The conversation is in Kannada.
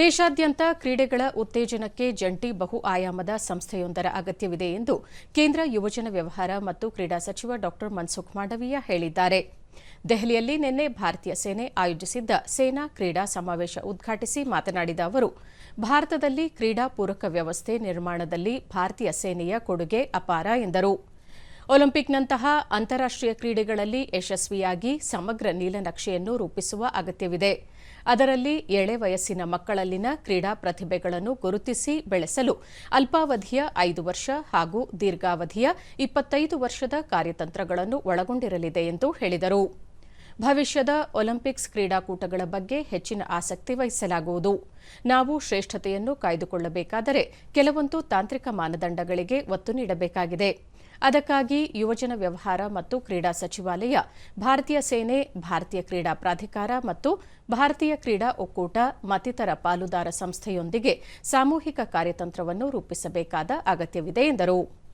ದೇಶಾದ್ಯಂತ ಕ್ರೀಡೆಗಳ ಉತ್ತೇಜನಕ್ಕೆ ಜಂಟಿ ಬಹು ಆಯಾಮದ ಸಂಸ್ಥೆಯೊಂದರ ಅಗತ್ಯವಿದೆ ಎಂದು ಕೇಂದ್ರ ಯುವಜನ ವ್ಯವಹಾರ ಮತ್ತು ಕ್ರೀಡಾ ಸಚಿವ ಡಾ ಮನ್ಸುಖ್ ಮಾಂಡವೀಯ ಹೇಳಿದ್ದಾರೆ. ದೆಹಲಿಯಲ್ಲಿ ನಿನ್ನೆ ಭಾರತೀಯ ಸೇನೆ ಆಯೋಜಿಸಿದ್ದ ಸೇನಾ ಕ್ರೀಡಾ ಸಮಾವೇಶ ಉದ್ಘಾಟಿಸಿ ಮಾತನಾಡಿದ ಅವರು, ಭಾರತದಲ್ಲಿ ಕ್ರೀಡಾ ಪೂರಕ ವ್ಯವಸ್ಥೆ ನಿರ್ಮಾಣದಲ್ಲಿ ಭಾರತೀಯ ಸೇನೆಯ ಕೊಡುಗೆ ಅಪಾರ ಎಂದರು. ಒಲಿಂಪಿಕ್ನಂತಹ ಅಂತಾರಾಷ್ಟೀಯ ಕ್ರೀಡೆಗಳಲ್ಲಿ ಯಶಸ್ವಿಯಾಗಿ ಸಮಗ್ರ ನೀಲನಕ್ಷೆಯನ್ನು ರೂಪಿಸುವ ಅಗತ್ಯವಿದೆ. ಅದರಲ್ಲಿ ಎಳೆ ವಯಸ್ಸಿನ ಮಕ್ಕಳಲ್ಲಿನ ಕ್ರೀಡಾ ಪ್ರತಿಭೆಗಳನ್ನು ಗುರುತಿಸಿ ಬೆಳೆಸಲು ಅಲ್ಪಾವಧಿಯ ಐದು ವರ್ಷ ಹಾಗೂ ದೀರ್ಘಾವಧಿಯ ಇಪ್ಪತ್ತೈದು ವರ್ಷದ ಕಾರ್ಯತಂತ್ರಗಳನ್ನು ಒಳಗೊಂಡಿರಲಿದೆ ಎಂದು ಹೇಳಿದರು. ಭವಿಷ್ಯದ ಒಲಿಂಪಿಕ್ಸ್ ಕ್ರೀಡಾಕೂಟಗಳ ಬಗ್ಗೆ ಹೆಚ್ಚಿನ ಆಸಕ್ತಿ ವಹಿಸಲಾಗುವುದು. ನಾವು ಶ್ರೇಷ್ಠತೆಯನ್ನು ಕಾಯ್ದುಕೊಳ್ಳಬೇಕಾದರೆ ಕೆಲವೊಂದು ತಾಂತ್ರಿಕ ಮಾನದಂಡಗಳಿಗೆ ಒತ್ತು ನೀಡಬೇಕಾಗಿದೆ. ಅದಕ್ಕಾಗಿ ಯುವಜನ ವ್ಯವಹಾರ ಮತ್ತು ಕ್ರೀಡಾ ಸಚಿವಾಲಯ, ಭಾರತೀಯ ಸೇನೆ, ಭಾರತೀಯ ಕ್ರೀಡಾ ಪ್ರಾಧಿಕಾರ ಮತ್ತು ಭಾರತೀಯ ಕ್ರೀಡಾ ಒಕ್ಕೂಟ ಮತ್ತಿತರ ಪಾಲುದಾರ ಸಂಸ್ಥೆಯೊಂದಿಗೆ ಸಾಮೂಹಿಕ ಕಾರ್ಯತಂತ್ರವನ್ನು ರೂಪಿಸಬೇಕಾದ ಅಗತ್ಯವಿದೆ ಎಂದರು.